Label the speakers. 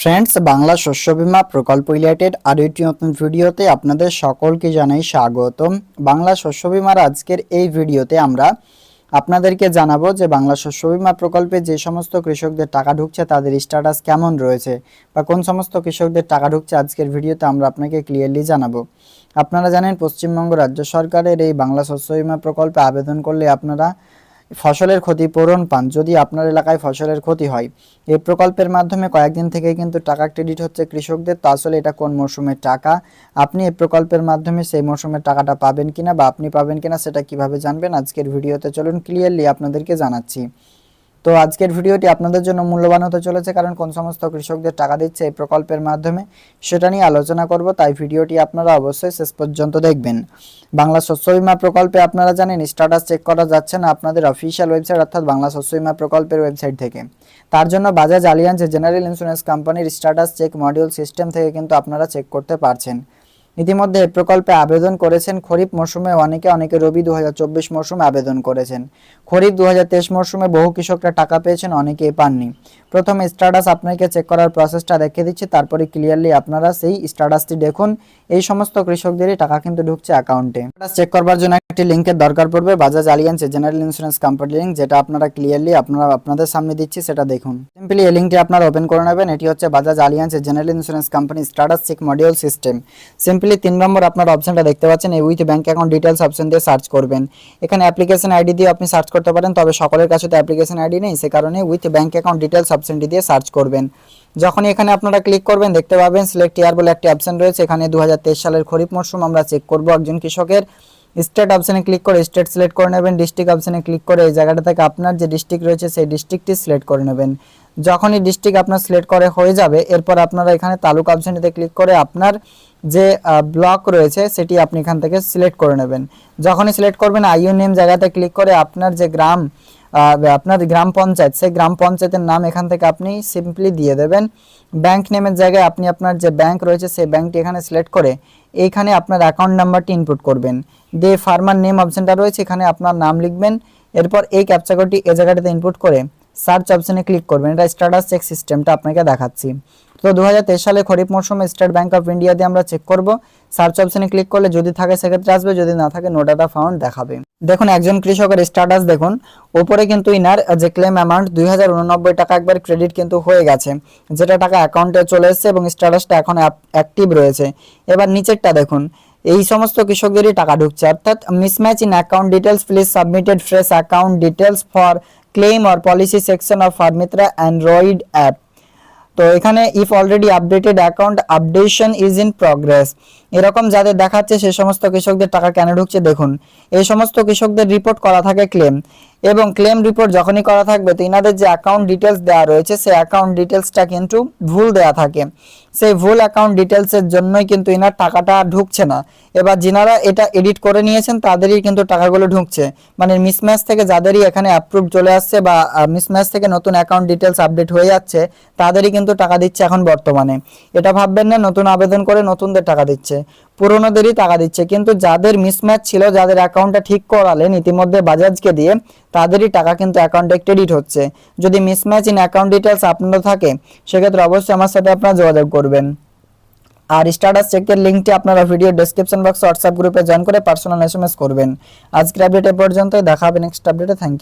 Speaker 1: Friends Bangla শস্য বীমা প্রকল্প রিলেটেড আরও একটি নতুন ভিডিওতে আপনাদের সকলকে জানাই স্বাগতম। বাংলা শস্য বীমার আজকের এই ভিডিওতে আমরা আপনাদেরকে জানাব যে বাংলা শস্য বীমা প্রকল্পে যে সমস্ত কৃষকদের টাকা ঢুকছে, তাদের স্ট্যাটাস কেমন রয়েছে বা কোন সমস্ত কৃষকদের টাকা ঢুকছে আজকের ভিডিওতে আমরা আপনাকে ক্লিয়ারলি জানাব। আপনারা জানেন পশ্চিমবঙ্গ রাজ্য সরকারের এই বাংলা শস্য বীমা প্রকল্পে আবেদন করলে আপনারা ফসলের ক্ষতিপূরণ পান। যদি আপনার এলাকায় ফসলের ক্ষতি হয়, এই প্রকল্পের মাধ্যমে কয়েকদিন থেকে কিন্তু টাকা ক্রেডিট হচ্ছে কৃষকদের। তো আসলে এটা কোন মরশুমের টাকা? আপনি এই প্রকল্পের মাধ্যমে সেই মরশুমের টাকাটা পাবেন কিনা বা আপনি পাবেন কিনা সেটা কীভাবে জানবেন? আজকের ভিডিওতে চলুন ক্লিয়ারলি আপনাদেরকে জানাচ্ছি। তো আজকের ভিডিওটি আপনাদের জন্য মূল্যবান হতে চলেছে কারণ কোন সমস্ত কৃষকদের টাকা দিচ্ছে এই প্রকল্পের মাধ্যমে সেটা নিয়ে আলোচনা করব, তাই ভিডিওটি আপনারা অবশ্যই শেষ পর্যন্ত দেখবেন। বাংলা শস্য বীমা প্রকল্পে আপনারা জানেন স্ট্যাটাস চেক করা যাচ্ছে না আপনাদের অফিসিয়াল ওয়েবসাইট অর্থাৎ বাংলা শস্য বীমা প্রকল্পের ওয়েবসাইট থেকে। তার জন্য বাজাজ আলিয়ান্স জেনারেল ইন্স্যুরেন্স কোম্পানির স্ট্যাটাস চেক মডিউল সিস্টেম থেকে কিন্তু আপনারা চেক করতে পারছেন। ইতিমধ্যে প্রকল্পে আবেদন করেছেন খরিফ মরশুমে অনেকে অনেকে রবি দু মরশুমে আবেদন করেছেন। খরিফ দু হাজার তেইশ মরশুমে বহু কৃষকরা টাকা পেয়েছেন, অনেকেই পাননি। প্রথমে স্ট্যাটাস আপনাকে চেক করার প্রসেসটা দেখে দিচ্ছি, তারপরে ক্লিয়ারলি আপনারা সেই স্ট্যাটাসটি দেখুন। এই সমস্ত কৃষকদেরই টাকা কিন্তু ঢুকছে অ্যাকাউন্টে চেক করবার জন্য একটি লিঙ্কের দরকার পড়বে Bajaj Allianz general insurance company link যেটা আপনারা ক্লিয়ারলি আপনারা আপনাদের সামনে দিচ্ছি, সেটা দেখুন। সিম্পলি এই লিঙ্কটি আপনারা ওপেন করে নেবেন, এটি হচ্ছে Bajaj Allianz general insurance company status check module system simply তিন নম্বর আপনার অপশনটা দেখতে পাচ্ছেন, এই with bank account details option দিয়ে সার্চ করবেন। এখানে অ্যাপ্লিকেশন আইডি দিয়ে আপনি সার্চ করতে পারেন, তবে সকলের কাছে তো অ্যাপ্লিকেশন আইডি নেই, সে কারণে উইথ ব্যাংক অ্যাকাউন্ট ডিটেলস অপশনটি দিয়ে সার্চ করবেন। যখনই এখানে আপনারা ক্লিক করবেন, দেখতে পাবেন সিলেক্ট ইয়ার বলে একটি অপশন রয়েছে। এখানে দুহাজার তেইশ সালের খরিফ মরশুম, আমরা চেক করব একজন কৃষকের। স্টেট অপশনে ক্লিক করে স্টেট সিলেক্ট করে নেবেন ডিস্ট্রিক্ট অপশনে ক্লিক করে এই জায়গাটা থেকে আপনার যে ডিস্ট্রিক্ট রয়েছে, সেই ডিস্ট্রিক্টটি সিলেক্ট করে নেবেন। যখনই ডিস্ট্রিক্ট আপনার সিলেক্ট করে হয়ে যাবে, এরপর আপনারা এখানে তালুক অপশনটিতে ক্লিক করে আপনার যে ব্লক রয়েছে, সেটি আপনি এখান থেকে সিলেক্ট করে নেবেন। যখনই সিলেক্ট করবেন আইইউ নেম জায়গাতে ক্লিক করে আপনার যে গ্রাম আপনার গ্রাম পঞ্চায়েত, সেই গ্রাম পঞ্চায়েতের নাম এখান থেকে আপনি সিম্পলি দিয়ে দেবেন। ব্যাংক নেমের জায়গায় আপনি আপনার যে ব্যাংক রয়েছে, সেই ব্যাংকটি এখানে সিলেক্ট করে এইখানে আপনার অ্যাকাউন্ট নাম্বারটি ইনপুট করবেন। দে ফার্মার নেম অপশানটা রয়েছে, এখানে আপনার নাম লিখবেন। এরপর এই ক্যাপচাগরটি এ জায়গাটিতে ইনপুট করে সার্চ অপশনে ক্লিক করবেন। এটা স্ট্যাটাস চেক সিস্টেমটা আপনাকে দেখাচ্ছি। তো দু সালে খরিফ মরশুমে স্টেট ব্যাংক অফ ইন্ডিয়া দিয়ে আমরা চেক করব। সার্চ অপশনে ক্লিক করলে যদি থাকে সেক্ষেত্রে আসবে, যদি না থাকে নো ডাটা ফাউন্ড দেখাবে। দেখুন, একজন কৃষকের স্ট্যাটাস দেখুন। ওপরে কিন্তু ইনার যে ক্লেম অ্যামাউন্ট দুই হাজার উননব্বই টাকা একবার ক্রেডিট কিন্তু হয়ে গেছে। যেটা টাকা অ্যাকাউন্টে চলে এসেছে এবং স্ট্যাটাসটা এখন অ্যাক্টিভ রয়েছে। এবার নিচেরটা দেখুন। এই সমস্ত কৃষকদেরই টাকা ঢুকছে। অর্থাৎ mismatch in account details please submitted fresh account details for claim or policy section of Farmitra android app তো এখানে if already updated account updation is in progress এরকম যাদের দেখাচ্ছে সে সমস্ত কৃষকদের টাকা কেন ঢুকছে দেখুন। এই সমস্ত কৃষকদের রিপোর্ট করা থাকে ক্লেম এবং ক্লেম রিপোর্ট যখনই করা থাকবে তো ইনাদের যে অ্যাকাউন্ট ডিটেলস দেওয়া রয়েছে, সেই অ্যাকাউন্ট ডিটেলসটা কিন্তু ভুল দেওয়া থাকে। সেই ভুল অ্যাকাউন্ট ডিটেলসের জন্যই কিন্তু ইনার টাকাটা ঢুকছে না। এবার যিনারা এটা এডিট করে নিয়েছেন, তাদেরই কিন্তু টাকাগুলো ঢুকছে। মানে মিসম্যাচ থেকে যাদেরই এখানে অ্যাপ্রুভ চলে আসছে বা মিসম্যাচ থেকে নতুন অ্যাকাউন্ট ডিটেলস আপডেট হয়ে যাচ্ছে, তাদেরই কিন্তু টাকা দিচ্ছে এখন বর্তমানে। এটা ভাববেন না, নতুন আবেদন করে নতুনদের টাকা দিচ্ছে। পুরনোদেরই টাকা দিচ্ছে। কিন্তু যাদের মিসম্যাচ ছিল, যাদের অ্যাকাউন্টটা ঠিক করালেন, ইতিমধ্যে বাজাজকে দিয়ে তাদেরই টাকা কিন্তু অ্যাকাউন্টে ক্রেডিট হচ্ছে। যদি মিসম্যাচ ইন অ্যাকাউন্ট ডিটেলস আপনার থাকে, সেক্ষেত্রে অবশ্যই আমার সাথে আপনারা যোগাযোগ করবেন। আর স্ট্যাটাস চেকের লিঙ্কটি আপনারা ভিডিও ডেসক্রিপশন বক্স হোয়াটসঅ্যাপ গ্রুপে জয়েন করে পার্সোনাল এসএমএস করবেন। আজকের আপডেট এ পর্যন্তই, দেখা হবে নেক্সট আপডেটে থ্যাংক ইউ